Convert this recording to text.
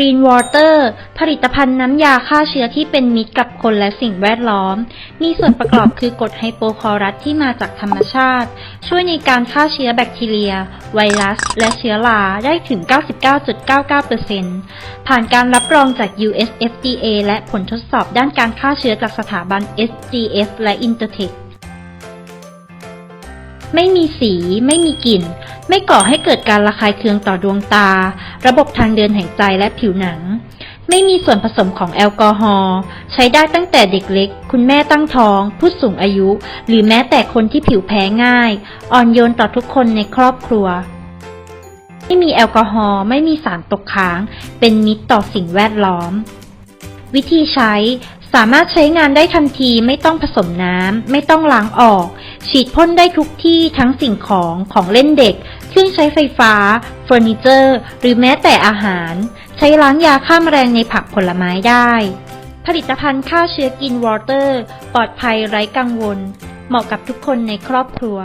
Green Water ผลิตภัณฑ์น้ำยาฆ่าเชื้อที่เป็นมิตรกับคนและสิ่งแวดล้อม มีส่วนประกอบคือกรดไฮโปคลอรัสที่มาจากธรรมชาติ ช่วยในการฆ่าเชื้อแบคทีเรีย ไวรัส และเชื้อราได้ถึง 99.99%ผ่านการรับรองจาก US FDA และผลทดสอบด้านการฆ่าเชื้อจากสถาบัน SGS และ Intertech ไม่มีสี ไม่มีกลิ่น ไม่ก่อให้เกิดการระคายเคืองต่อดวงตา ระบบทางเดินหายใจและผิวหนัง ไม่มีส่วนผสมของแอลกอฮอล์ใช้ได้ตั้งแต่เด็กเล็ก คุณแม่ตั้งท้อง ผู้สูงอายุ หรือแม้แต่คนที่ผิวแพ้ง่าย อ่อนโยนต่อทุกคนในครอบครัว ไม่มีแอลกอฮอล์ไม่มีสารตกค้าง เป็นมิตรต่อสิ่งแวดล้อม วิธีใช้สามารถใช้งานได้ทันทีไม่ต้องผสมน้ำ ไม่ต้องล้างออก ฉีดพ่นได้ทุกที่ทั้งสิ่งของของเล่นเด็ก เครื่องใช้ไฟฟ้า เฟอร์นิเจอร์ หรือแม้แต่อาหาร ใช้ล้างยาฆ่าแมลงในผักผลไม้ได้ ผลิตภัณฑ์ฆ่าเชื้อกินวอเตอร์ ปลอดภัยไร้กังวล เหมาะกับทุกคนในครอบครัว